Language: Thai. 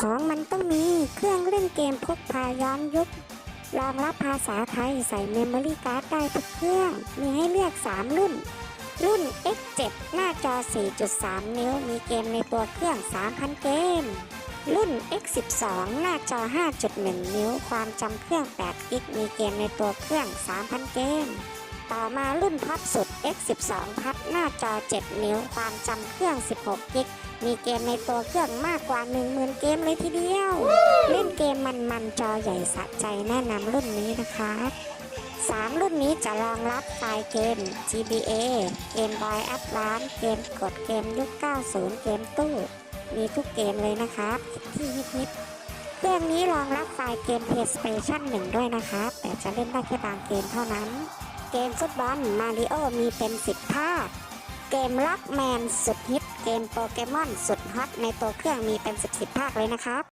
ของมันต้องมีเครื่องเล่นเกมพกพาย้อนยุครองรับภาษาไทยใส่เมมโมรี่การ์ดได้ทุกเครื่อง มีให้เลือก 3 รุ่น รุ่น X7 หน้าจอ 4.3 นิ้ว มีเกมในตัวเครื่อง 3,000 เกม รุ่น X12 หน้าจอ 5.1 นิ้ว ความจำเครื่อง8กิก มีเกมในตัวเครื่อง 3,000 เกม ต่อมารุ่นท็อปสุด X12 พัดหน้าจอ 7 นิ้วความจำเครื่อง 16 กิก มีเกมในตัวเครื่องมากกว่า 10,000 เกมเลยทีเดียว เล่นเกมมันๆ จอใหญ่สะใจแนะนำรุ่นนี้นะครับสามรุ่นนี้จะรองรับไฟล์เกม GBA เกมบอยแอดวานเกมกดเกมยุค 90 เกมตู้ มีทุกเกมเลยนะครับที่ฮิตเครื่องนี้รองรับไฟล์เกม PlayStation 1 ด้วยนะครับแต่จะเล่นได้แค่บางเกมเท่านั้น เกมฟุตบอลมาริโอมีเป็น10ภาค เกมลักแมนสุดฮิต เกมโปเกมอนสุดฮอตในตัวเครื่องมีเป็น10 10ภาคเลยนะครับ